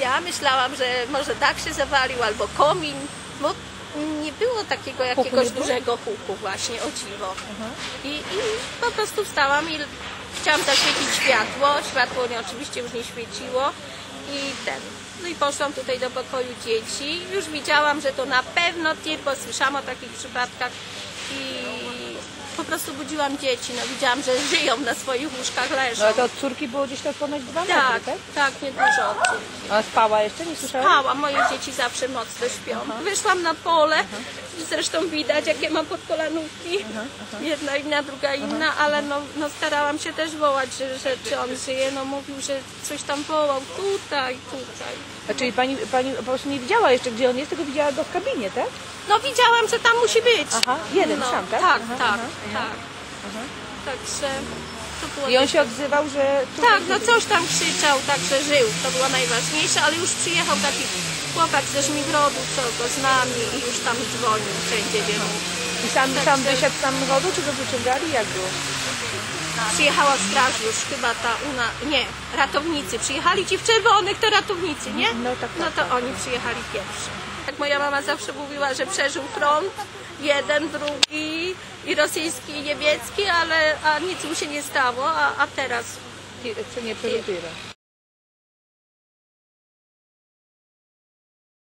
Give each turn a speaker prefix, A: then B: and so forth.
A: Ja myślałam, że może dach się zawalił albo komin, bo nie było takiego jakiegoś
B: było?
A: dużego huku właśnie, o dziwo. I, I po prostu wstałam i chciałam zaświecić światło. Światło nie, oczywiście już nie świeciło i ten. No i poszłam tutaj do pokoju dzieci. Już widziałam, że to na pewno nie, bo słyszałam o takich przypadkach i po prostu budziłam dzieci. No widziałam, że żyją na swoich łóżkach, leżą.
B: No ale to od córki było gdzieś tak ponoć dwa metry,
A: Tak,
B: tak?
A: tak, nie dużo od córki.
B: A spała jeszcze? Nie słyszałam?
A: Spała, moje dzieci zawsze mocno śpią. Wyszłam na pole, zresztą widać jakie mam podkolanówki. Jedna inna, druga inna, ale no, no starałam się też wołać, że, że czy on żyje. No mówił, że coś tam wołał tutaj, tutaj.
B: A czyli pani, pani po prostu nie widziała jeszcze, gdzie on jest, tylko widziała go w kabinie, tak?
A: No widziałam, że tam musi być.
B: Aha, jeden
A: no,
B: sam, tak?
A: Tak,
B: Aha,
A: tak,
B: aha,
A: tak. Także to było
B: I on się odzywał, że...
A: Tak, no coś tam krzyczał, także żył, to było najważniejsze, ale już przyjechał taki chłopak ze Żmigrodu, co go z nami i już tam dzwonił wszędzie, gdzie.
B: I sam,
A: Tak,
B: sam wysiadł z samochodu, czy go wyciągali? Jak było?
A: Przyjechała straż już, chyba ta una, nie, ratownicy, przyjechali ci w czerwonych, to ratownicy, nie?
B: No tak, tak,
A: No to oni przyjechali pierwsi. Tak moja mama zawsze mówiła, że przeżył front, jeden, drugi, i rosyjski, i niemiecki, ale a nic mu się nie stało, a, a teraz
B: Nie, nie przeżywa.